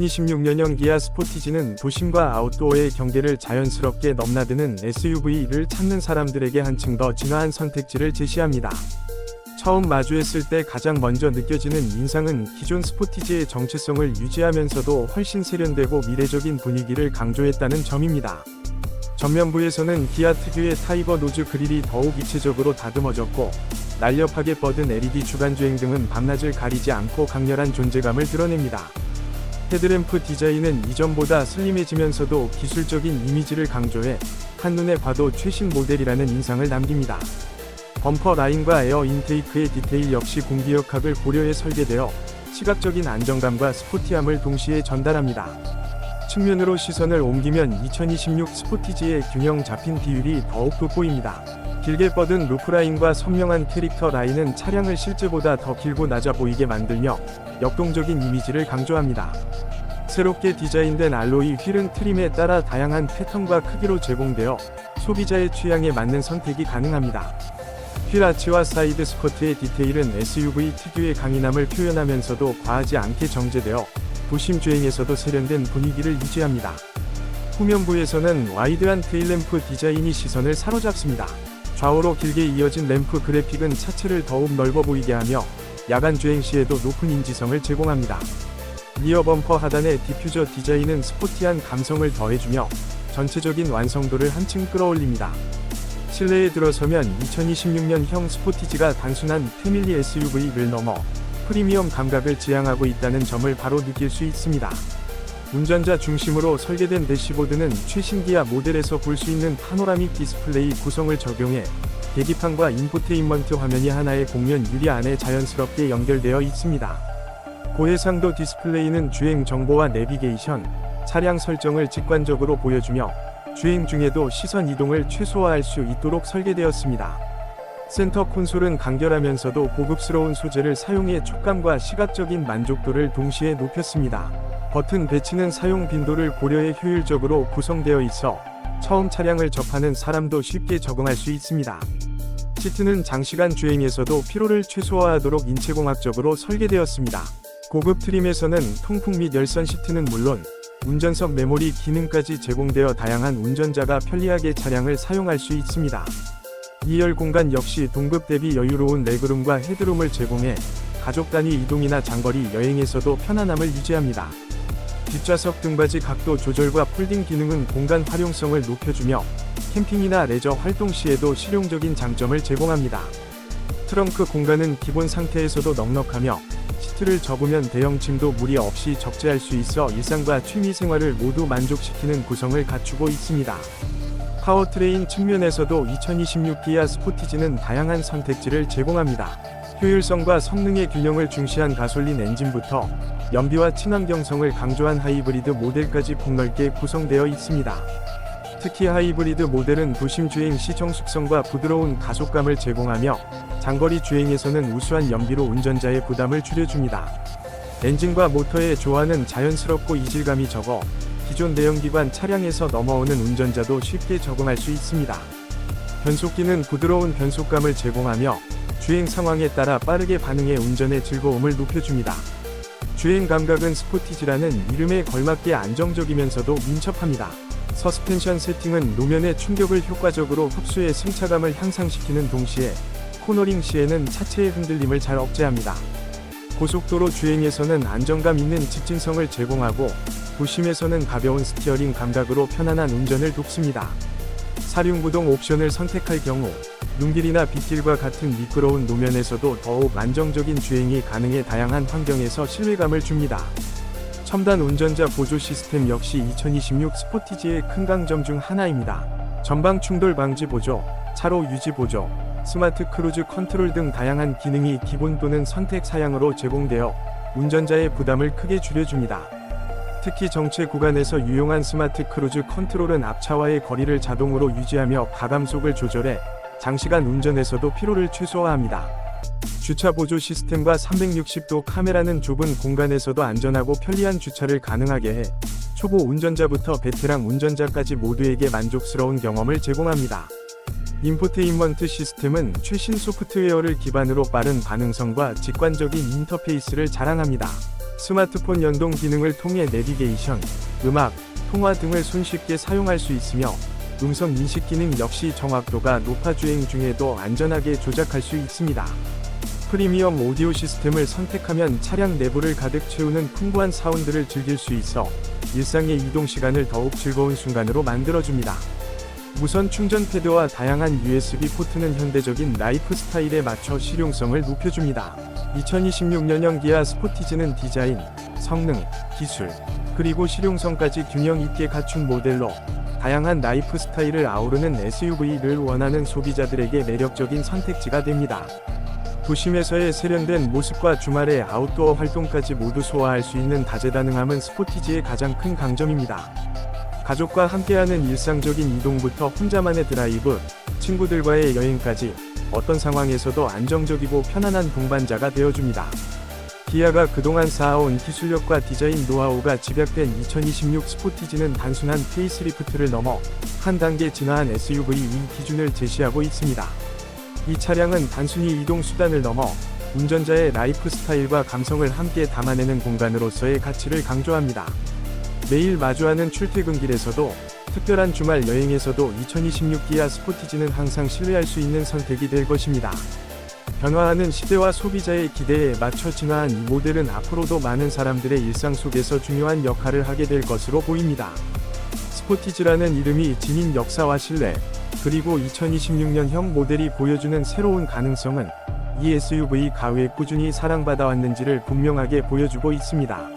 2026년형 기아 스포티지는 도심과 아웃도어의 경계를 자연스럽게 넘나드는 SUV를 찾는 사람들에게 한층 더 진화한 선택지를 제시합니다. 처음 마주했을 때 가장 먼저 느껴지는 인상은 기존 스포티지의 정체성을 유지하면서도 훨씬 세련되고 미래적인 분위기를 강조했다는 점입니다. 전면부에서는 기아 특유의 타이거 노즈 그릴이 더욱 입체적으로 다듬어졌고 날렵하게 뻗은 LED 주간 주행 등은 밤낮을 가리지 않고 강렬한 존재감을 드러냅니다. 헤드램프 디자인은 이전보다 슬림해지면서도 기술적인 이미지를 강조해 한눈에 봐도 최신 모델이라는 인상을 남깁니다. 범퍼 라인과 에어 인테이크의 디테일 역시 공기역학을 고려해 설계되어 시각적인 안정감과 스포티함을 동시에 전달합니다. 측면으로 시선을 옮기면 2026 스포티지의 균형 잡힌 비율이 더욱 돋보입니다. 길게 뻗은 루프라인과 선명한 캐릭터 라인은 차량을 실제보다 더 길고 낮아 보이게 만들며 역동적인 이미지를 강조합니다. 새롭게 디자인된 알로이 휠은 트림에 따라 다양한 패턴과 크기로 제공되어 소비자의 취향에 맞는 선택이 가능합니다. 휠 아치와 사이드 스커트의 디테일은 SUV 특유의 강인함을 표현하면서도 과하지 않게 정제되어 도심 주행에서도 세련된 분위기를 유지합니다. 후면부에서는 와이드한 테일램프 디자인이 시선을 사로잡습니다. 좌우로 길게 이어진 램프 그래픽은 차체를 더욱 넓어 보이게 하며 야간 주행 시에도 높은 인지성을 제공합니다. 리어 범퍼 하단의 디퓨저 디자인은 스포티한 감성을 더해주며 전체적인 완성도를 한층 끌어올립니다. 실내에 들어서면 2026년형 스포티지가 단순한 패밀리 SUV를 넘어 프리미엄 감각을 지향하고 있다는 점을 바로 느낄 수 있습니다. 운전자 중심으로 설계된 대시보드는 최신 기아 모델에서 볼 수 있는 파노라믹 디스플레이 구성을 적용해 계기판과 인포테인먼트 화면이 하나의 공면 유리 안에 자연스럽게 연결되어 있습니다. 고해상도 디스플레이는 주행 정보와 내비게이션, 차량 설정을 직관적으로 보여주며 주행 중에도 시선 이동을 최소화할 수 있도록 설계되었습니다. 센터 콘솔은 간결하면서도 고급스러운 소재를 사용해 촉감과 시각적인 만족도를 동시에 높였습니다. 버튼 배치는 사용 빈도를 고려해 효율적으로 구성되어 있어 처음 차량을 접하는 사람도 쉽게 적응할 수 있습니다. 시트는 장시간 주행에서도 피로를 최소화하도록 인체공학적으로 설계되었습니다. 고급 트림에서는 통풍 및 열선 시트는 물론 운전석 메모리 기능까지 제공되어 다양한 운전자가 편리하게 차량을 사용할 수 있습니다. 2열 공간 역시 동급 대비 여유로운 레그룸과 헤드룸을 제공해 가족 단위 이동이나 장거리 여행에서도 편안함을 유지합니다. 뒷좌석 등받이 각도 조절과 폴딩 기능은 공간 활용성을 높여주며 캠핑이나 레저 활동 시에도 실용적인 장점을 제공합니다. 트렁크 공간은 기본 상태에서도 넉넉하며 시트를 접으면 대형 짐도 무리 없이 적재할 수 있어 일상과 취미 생활을 모두 만족시키는 구성을 갖추고 있습니다. 파워트레인 측면에서도 2026 기아 스포티지는 다양한 선택지를 제공합니다. 효율성과 성능의 균형을 중시한 가솔린 엔진부터 연비와 친환경성을 강조한 하이브리드 모델까지 폭넓게 구성되어 있습니다. 특히 하이브리드 모델은 도심 주행 시 정숙성과 부드러운 가속감을 제공하며 장거리 주행에서는 우수한 연비로 운전자의 부담을 줄여줍니다. 엔진과 모터의 조화는 자연스럽고 이질감이 적어 기존 내연기관 차량에서 넘어오는 운전자도 쉽게 적응할 수 있습니다. 변속기는 부드러운 변속감을 제공하며 주행 상황에 따라 빠르게 반응해 운전의 즐거움을 높여줍니다. 주행 감각은 스포티지라는 이름에 걸맞게 안정적이면서도 민첩합니다. 서스펜션 세팅은 노면의 충격을 효과적으로 흡수해 승차감을 향상시키는 동시에 코너링 시에는 차체의 흔들림을 잘 억제합니다. 고속도로 주행에서는 안정감 있는 직진성을 제공하고 도심에서는 가벼운 스티어링 감각으로 편안한 운전을 돕습니다. 사륜구동 옵션을 선택할 경우 눈길이나 빗길과 같은 미끄러운 노면에서도 더욱 안정적인 주행이 가능해 다양한 환경에서 신뢰감을 줍니다. 첨단 운전자 보조 시스템 역시 2026 스포티지의 큰 강점 중 하나입니다. 전방 충돌 방지 보조, 차로 유지 보조, 스마트 크루즈 컨트롤 등 다양한 기능이 기본 또는 선택 사양으로 제공되어 운전자의 부담을 크게 줄여줍니다. 특히 정체 구간에서 유용한 스마트 크루즈 컨트롤은 앞차와의 거리를 자동으로 유지하며 가감속을 조절해 장시간 운전에서도 피로를 최소화합니다. 주차 보조 시스템과 360도 카메라는 좁은 공간에서도 안전하고 편리한 주차를 가능하게 해 초보 운전자부터 베테랑 운전자까지 모두에게 만족스러운 경험을 제공합니다. 인포테인먼트 시스템은 최신 소프트웨어를 기반으로 빠른 반응성과 직관적인 인터페이스를 자랑합니다. 스마트폰 연동 기능을 통해 내비게이션, 음악, 통화 등을 손쉽게 사용할 수 있으며 음성 인식 기능 역시 정확도가 높아 주행 중에도 안전하게 조작할 수 있습니다. 프리미엄 오디오 시스템을 선택하면 차량 내부를 가득 채우는 풍부한 사운드를 즐길 수 있어 일상의 이동 시간을 더욱 즐거운 순간으로 만들어줍니다. 무선 충전 패드와 다양한 USB 포트는 현대적인 라이프 스타일에 맞춰 실용성을 높여줍니다. 2026년형 기아 스포티지는 디자인, 성능, 기술, 그리고 실용성까지 균형 있게 갖춘 모델로 다양한 라이프 스타일을 아우르는 SUV를 원하는 소비자들에게 매력적인 선택지가 됩니다. 도심에서의 세련된 모습과 주말의 아웃도어 활동까지 모두 소화할 수 있는 다재다능함은 스포티지의 가장 큰 강점입니다. 가족과 함께하는 일상적인 이동부터 혼자만의 드라이브, 친구들과의 여행까지 어떤 상황에서도 안정적이고 편안한 동반자가 되어줍니다. 기아가 그동안 쌓아온 기술력과 디자인 노하우가 집약된 2026 스포티지는 단순한 페이스리프트를 넘어 한 단계 진화한 SUV의 기준을 제시하고 있습니다. 이 차량은 단순히 이동 수단을 넘어 운전자의 라이프 스타일과 감성을 함께 담아내는 공간으로서의 가치를 강조합니다. 매일 마주하는 출퇴근길에서도 특별한 주말 여행에서도 2026 기아 스포티지는 항상 신뢰할 수 있는 선택이 될 것입니다. 변화하는 시대와 소비자의 기대에 맞춰 진화한 이 모델은 앞으로도 많은 사람들의 일상 속에서 중요한 역할을 하게 될 것으로 보입니다. 스포티지라는 이름이 지닌 역사와 신뢰, 그리고 2026년형 모델이 보여주는 새로운 가능성은 이 SUV 가왜 꾸준히 사랑받아 왔는지를 분명하게 보여주고 있습니다.